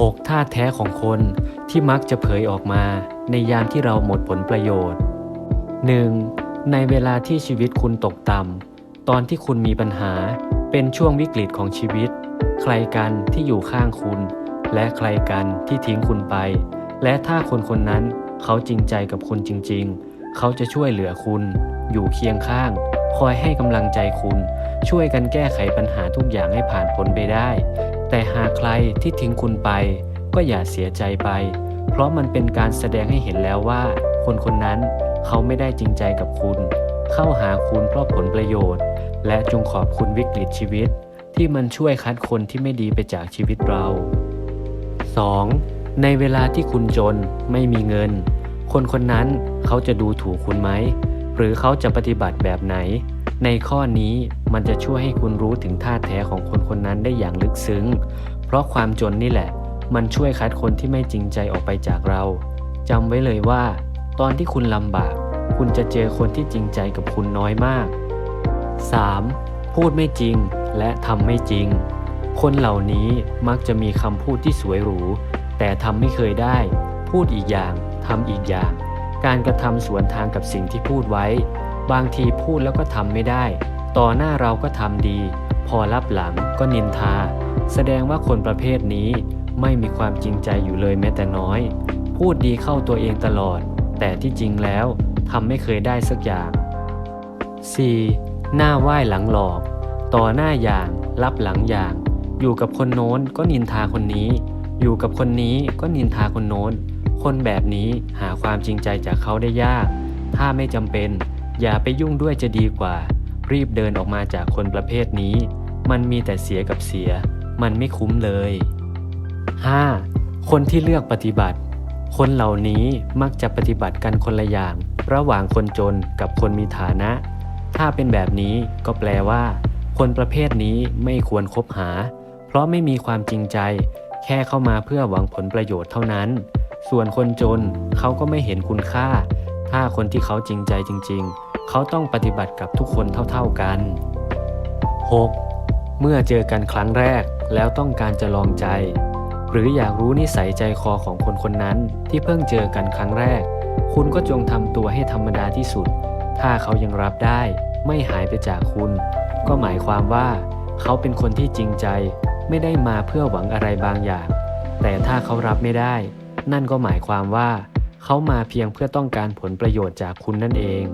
6. ท่าแท้ของคนที่มักจะเผยออกมา ในยามที่เราหมดผลประโยชน์ 1. ในเวลาที่ชีวิตคุณตกต่ำตอนที่คุณมีปัญหา เป็นช่วงวิกฤตของชีวิต ใครกันที่อยู่ข้างคุณ และใครกันที่ทิ้งคุณไป และถ้าคนคนนั้นเขาจริงใจกับคุณจริง ๆ เขาจะช่วยเหลือคุณ อยู่เคียงข้าง คอยให้กำลังใจคุณ ช่วยกันแก้ไขปัญหาทุกอย่างให้ผ่านพ้นไปได้ แต่หากใครที่ทิ้งคุณไป ก็อย่าเสียใจไป เพราะมันเป็นการแสดงให้เห็นแล้วว่า คนคนนั้นเขาไม่ได้จริงใจกับคุณ เข้าหาคุณเพราะผลประโยชน์ และจงขอบคุณวิกฤตชีวิต ที่มันช่วยคัดคนที่ไม่ดีไปจากชีวิตเรา 2. ในเวลาที่คุณจนไม่มีเงิน คนคนนั้นเขาจะดูถูกคุณไหม หรือเขาจะปฏิบัติแบบไหน ในข้อนี้ มันจะช่วยให้คุณรู้ถึงท่าแท้ของคนคนนั้นได้อย่างลึกซึ้ง เพราะความจนนี่แหละ มันช่วยคัดคนที่ไม่จริงใจออกไปจากเราจำไว้เลยว่า ตอนที่คุณลำบาก คุณจะเจอคนที่จริงใจกับคุณน้อยมาก 3. พูดไม่จริงและทำไม่จริง คนเหล่านี้มักจะมีคำพูดที่สวยหรู แต่ทำไม่เคยได้ พูดอีกอย่างทำอีกอย่าง การกระทำสวนทางกับสิ่งที่พูดไว้ บางทีพูดแล้วก็ทำไม่ได้ ต่อหน้าเราก็ทำดี พอรับหลังก็นินทา แสดงว่าคนประเภทนี้ไม่มีความจริงใจอยู่เลยแม้แต่น้อย พูดดีเข้าตัวเองตลอด แต่ที่จริงแล้วทำไม่เคยได้สักอย่าง 4. หน้าไหว้หลังหลอก ต่อหน้าอย่าง รับหลังอย่าง อยู่กับคนโน้นก็นินทาคนนี้ อยู่กับคนนี้ก็นินทาคนโน้น คนแบบนี้หาความจริงใจจากเขาได้ยาก ถ้าไม่จำเป็น อย่าไปยุ่งด้วยจะดีกว่า รีบเดินออกมาจากคนประเภทนี้ มันมีแต่เสียกับเสีย มันไม่คุ้มเลย 5. คนที่เลือกปฏิบัติ คนเหล่านี้มักจะปฏิบัติกันคนละอย่าง ระหว่างคนจนกับคนมีฐานะ ถ้าเป็นแบบนี้ก็แปลว่า คนประเภทนี้ไม่ควรคบหา เพราะไม่มีความจริงใจ แค่เข้ามาเพื่อหวังผลประโยชน์เท่านั้น ส่วนคนจนเขาก็ไม่เห็นคุณค่า ถ้าคนที่เขาจริงใจจริง ๆ เขาต้องปฏิบัติกับทุกคนเท่าๆกัน 6. เมื่อเจอกันครั้งแรกแล้วต้องการจะลองใจ หรืออยากรู้นิสัยใจคอของคนคนนั้นที่เพิ่งเจอกันครั้งแรก คุณก็จงทำตัวให้ธรรมดาที่สุด ถ้าเขายังรับได้ ไม่หายไปจากคุณ ก็หมายความว่า เขาเป็นคนที่จริงใจ ไม่ได้มาเพื่อหวังอะไรบางอย่าง แต่ถ้าเขารับไม่ได้ นั่นก็หมายความว่า เขามาเพียงเพื่อต้องการผลประโยชน์จากคุณนั่นเอง